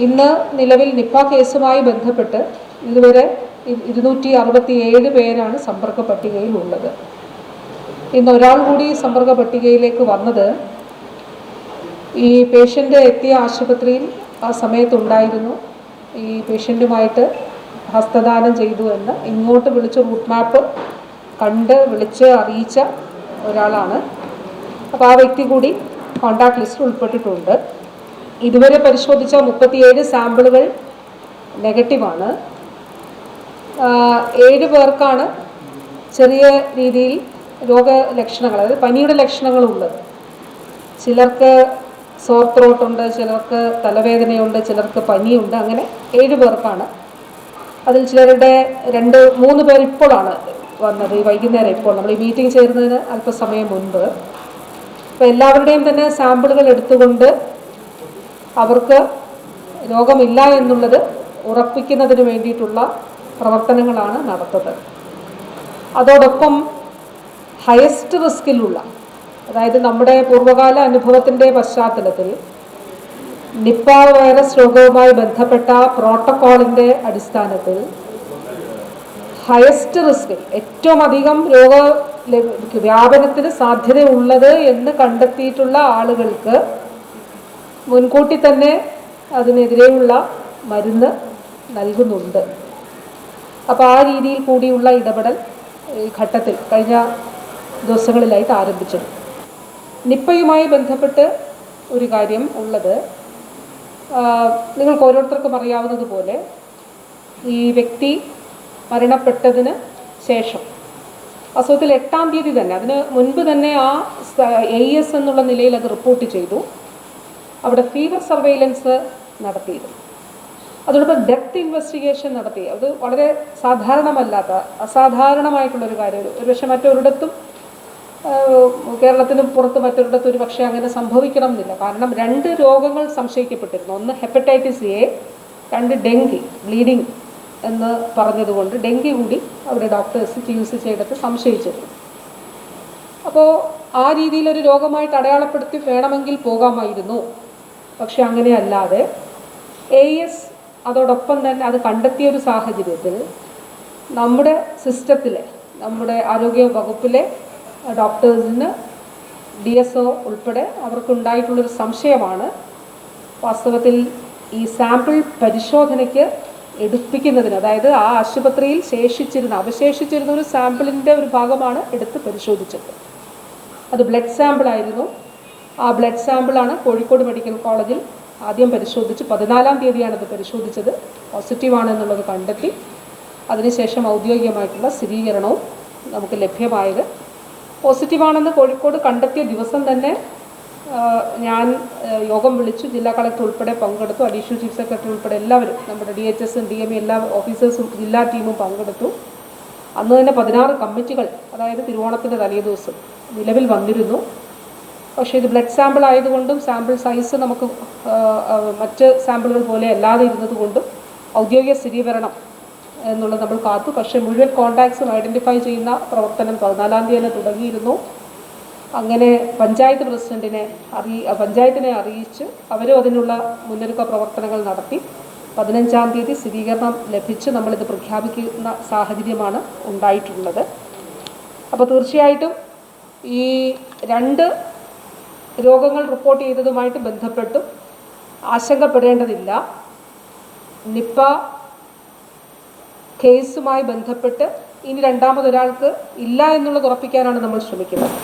ഇന്ന് നിലവിൽ നിപ്പ കേസുമായി ബന്ധപ്പെട്ട് ഇതുവരെ ഇരുന്നൂറ്റി അറുപത്തി ഏഴ് പേരാണ് സമ്പർക്ക പട്ടികയിൽ ഉള്ളത് ഇന്ന് ഒരാൾ കൂടി സമ്പർക്ക പട്ടികയിലേക്ക് വന്നത് ഈ പേഷ്യന്റ് എത്തിയ ആശുപത്രിയിൽ ആ സമയത്തുണ്ടായിരുന്നു. ഈ പേഷ്യന്റുമായിട്ട് ഹസ്തദാനം ചെയ്തു എന്ന് ഇങ്ങോട്ട് വിളിച്ച് റൂട്ട് മാപ്പ് കണ്ട് വിളിച്ച് അറിയിച്ച ഒരാളാണ്. അപ്പോൾ ആ വ്യക്തി കൂടി കോണ്ടാക്ട് ലിസ്റ്റിൽ ഉൾപ്പെട്ടിട്ടുണ്ട്. ഇതുവരെ പരിശോധിച്ച മുപ്പത്തിയേഴ് സാമ്പിളുകൾ നെഗറ്റീവാണ്. ഏഴ് പേർക്കാണ് ചെറിയ രീതിയിൽ രോഗലക്ഷണങ്ങൾ അതായത് പനിയുടെ ലക്ഷണങ്ങളുള്ളത് ചിലർക്ക് സോർ ത്രോട്ട് ഉണ്ട് ചിലർക്ക് തലവേദനയുണ്ട് ചിലർക്ക് പനിയുണ്ട് അങ്ങനെ ഏഴ് പേർക്കാണ്. അതിൽ ചിലരുടെ രണ്ട് മൂന്ന് പേർ ഇപ്പോഴാണ് വന്നത് ഈ വൈകുന്നേരം ഇപ്പോൾ. നമ്മൾ ഈ മീറ്റിംഗ് ചേരുന്നതിന് അല്പസമയം മുൻപ്. അപ്പോൾ എല്ലാവരുടെയും തന്നെ സാമ്പിളുകൾ എടുത്തുകൊണ്ട് അവർക്ക് രോഗമില്ല എന്നുള്ളത് ഉറപ്പിക്കുന്നതിന് വേണ്ടിയിട്ടുള്ള പ്രവർത്തനങ്ങളാണ് നടത്തുന്നത്. അതോടൊപ്പം ഹയസ്റ്റ് റിസ്കിലുള്ള അതായത് നമ്മുടെ പൂർവകാല അനുഭവത്തിന്റെ പശ്ചാത്തലത്തിൽ നിപ്പ വൈറസ് രോഗവുമായി ബന്ധപ്പെട്ട പ്രോട്ടോക്കോളിന്റെ അടിസ്ഥാനത്തിൽ ഹയസ്റ്റ് റിസ്ക് ഏറ്റവും അധികം രോഗ വ്യാപനത്തിന് സാധ്യതയുള്ളത് എന്ന് കണ്ടെത്തിയിട്ടുള്ള ആളുകൾക്ക് മുൻകൂട്ടി തന്നെ അതിനെതിരെയുള്ള മരുന്ന് നൽകുന്നുണ്ട്. അപ്പോൾ ആ രീതിയിൽ കൂടിയുള്ള ഇടപെടൽ ഈ ഘട്ടത്തിൽ കഴിഞ്ഞ ദിവസങ്ങളിലായിട്ട് ആരംഭിച്ചത്. നിപ്പയുമായി ബന്ധപ്പെട്ട് ഒരു കാര്യം ഉള്ളത് നിങ്ങൾക്ക് ഓരോരുത്തർക്കും അറിയാവുന്നതുപോലെ ഈ വ്യക്തി മരണപ്പെട്ടതിന് ശേഷം അസുഖത്തിൽ എട്ടാം തീയതി തന്നെ അതിന് മുൻപ് തന്നെ ആ എ എസ് എന്നുള്ള നിലയിൽ അത് റിപ്പോർട്ട് ചെയ്തു. അവിടെ ഫീവർ സർവൈലൻസ് നടത്തിയിരുന്നു. അതോടൊപ്പം ഡെപ്ത് ഇൻവെസ്റ്റിഗേഷൻ നടത്തി. അത് വളരെ സാധാരണമല്ലാത്ത അസാധാരണമായിട്ടുള്ളൊരു കാര്യം. ഒരു പക്ഷേ മറ്റൊരിടത്തും കേരളത്തിന് പുറത്ത് മറ്റൊരിടത്തും ഒരു പക്ഷേ അങ്ങനെ സംഭവിക്കണം എന്നില്ല കാരണം രണ്ട് രോഗങ്ങൾ സംശയിക്കപ്പെട്ടിരുന്നു. ഒന്ന് ഹെപ്പറ്റൈറ്റിസ് എ രണ്ട് ഡെങ്കി ബ്ലീഡിങ് എന്ന് പറഞ്ഞതുകൊണ്ട് ഡെങ്കി കൂടി അവിടെ ഡോക്ടേഴ്സ് ചികിത്സ ചെയ്തിട്ട് സംശയിച്ചിരുന്നു. അപ്പോൾ ആ രീതിയിലൊരു രോഗമായിട്ട് അടയാളപ്പെടുത്തി വേണമെങ്കിൽ പോകാമായിരുന്നു. പക്ഷെ അങ്ങനെയല്ലാതെ എ എസ് അതോടൊപ്പം തന്നെ അത് കണ്ടെത്തിയ ഒരു സാഹചര്യത്തിൽ നമ്മുടെ സിസ്റ്റത്തിലെ നമ്മുടെ ആരോഗ്യ വകുപ്പിലെ ഡോക്ടേഴ്സിന് ഡി എസ് ഒ ഉൾപ്പെടെ അവർക്കുണ്ടായിട്ടുള്ളൊരു സംശയമാണ് വാസ്തവത്തിൽ ഈ സാമ്പിൾ പരിശോധനയ്ക്ക് എടുപ്പിക്കുന്നതിന്. അതായത് ആ ആശുപത്രിയിൽ ശേഷിച്ചിരുന്ന അവശേഷിച്ചിരുന്ന ഒരു സാമ്പിളിന്റെ ഒരു ഭാഗമാണ് എടുത്ത് പരിശോധിച്ചത്. അത് ബ്ലഡ് സാമ്പിളായിരുന്നു. ആ ബ്ലഡ് സാമ്പിളാണ് കോഴിക്കോട് മെഡിക്കൽ കോളേജിൽ ആദ്യം പരിശോധിച്ച് പതിനാലാം തീയതിയാണ് അത് പരിശോധിച്ചത്. പോസിറ്റീവാണെന്നുള്ളത് കണ്ടെത്തി. അതിനുശേഷം ഔദ്യോഗികമായിട്ടുള്ള സ്ഥിരീകരണവും നമുക്ക് ലഭ്യമായത്. പോസിറ്റീവാണെന്ന് കോഴിക്കോട് കണ്ടെത്തിയ ദിവസം തന്നെ ഞാൻ യോഗം വിളിച്ചു. ജില്ലാ കളക്ടർ ഉൾപ്പെടെ പങ്കെടുത്തു. അഡീഷണൽ ചീഫ് സെക്രട്ടറി ഉൾപ്പെടെ എല്ലാവരും നമ്മുടെ ഡി എച്ച് എസും ഡി എം എല്ലാ ഓഫീസേഴ്സും ജില്ലാ ടീമും പങ്കെടുത്തു. അന്ന് തന്നെ പതിനാറ് കമ്മിറ്റികൾ അതായത് തിരുവോണത്തിന്റെ തലേദിവസം നിലവിൽ വന്നിരുന്നു. പക്ഷേ ഇത് ബ്ലഡ് സാമ്പിൾ ആയതുകൊണ്ടും സാമ്പിൾ സൈസ് നമുക്ക് മറ്റ് സാമ്പിളുകൾ പോലെ അല്ലാതെ ഇരുന്നതുകൊണ്ടും ഔദ്യോഗിക സ്ഥിരീകരണം എന്നുള്ളത് നമ്മൾ കാത്തു. പക്ഷേ മുഴുവൻ കോൺടാക്ട്സും ഐഡന്റിഫൈ ചെയ്യുന്ന പ്രവർത്തനം പതിനാലാം തീയതി തന്നെ തുടങ്ങിയിരുന്നു. അങ്ങനെ പഞ്ചായത്ത് പ്രസിഡന്റിനെ അറിയി പഞ്ചായത്തിനെ അറിയിച്ച് അവരും അതിനുള്ള മുന്നൊരുക്ക പ്രവർത്തനങ്ങൾ നടത്തി. പതിനഞ്ചാം തീയതി സ്ഥിരീകരണം ലഭിച്ച് നമ്മളിത് പ്രഖ്യാപിക്കുന്ന സാഹചര്യമാണ് ഉണ്ടായിട്ടുള്ളത്. അപ്പോൾ തീർച്ചയായിട്ടും ഈ രണ്ട് രോഗങ്ങൾ റിപ്പോർട്ട് ചെയ്തതുമായിട്ട് ബന്ധപ്പെട്ടും ആശങ്കപ്പെടേണ്ടതില്ല. നിപ്പ കേസുമായി ബന്ധപ്പെട്ട് ഇനി രണ്ടാമതൊരാൾക്ക് ഇല്ല എന്നുള്ളത് ഉറപ്പിക്കാനാണ് നമ്മൾ ശ്രമിക്കുന്നത്.